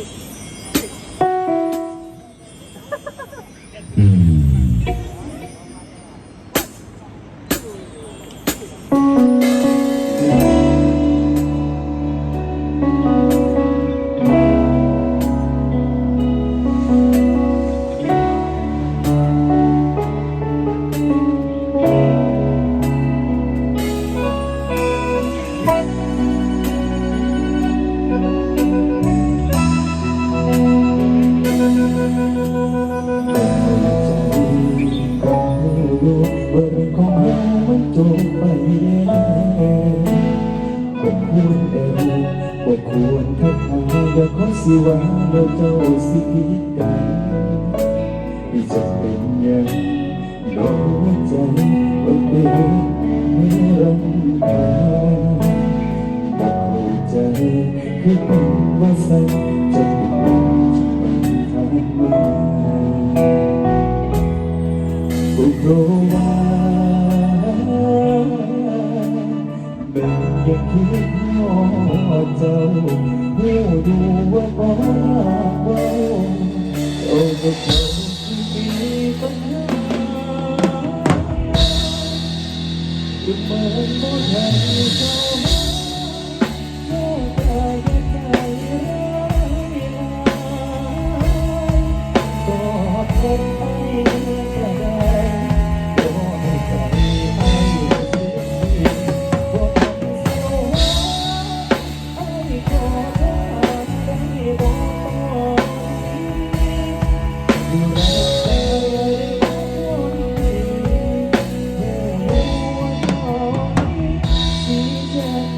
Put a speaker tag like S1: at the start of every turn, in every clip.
S1: อื
S2: สิว่าเราเจ้าสิผิดกันที่จะเป็นอย่างน้องหัวใจบ่เป็นให้รำคาญบ่เข้าใจคือเป็นว่าใส่จะเป็นทางมาบุกโรวาเป็นอย่างที่พ่ คือเหมือนบ่ทันเจ้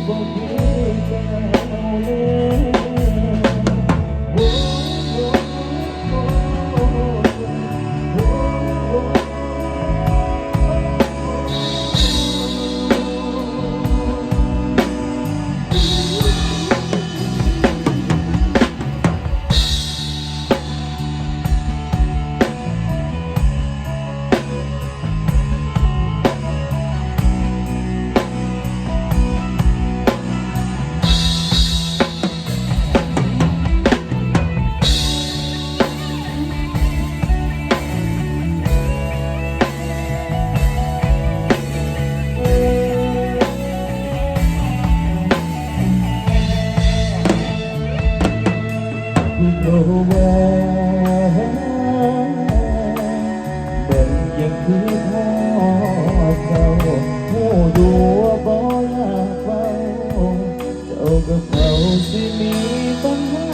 S2: จะ โนแวเป็นอย่างที่พ่อเจ้าผู้ดูว่าบ่อยากเฝ้าเจ้ากับเขาสิมีปัญหา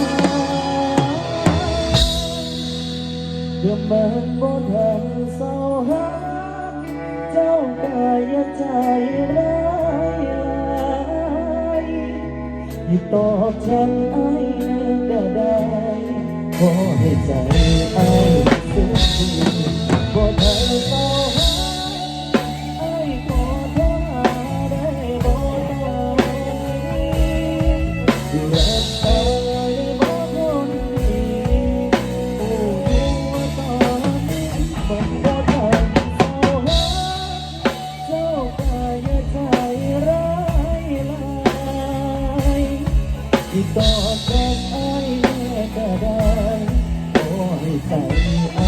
S2: เพื่อมันบ่ทันเศร้าหาเจ้ากายใจร้ายที่ตอบฉันไอ้ก็ได้ ขอให้ใจไอ้สุ ไ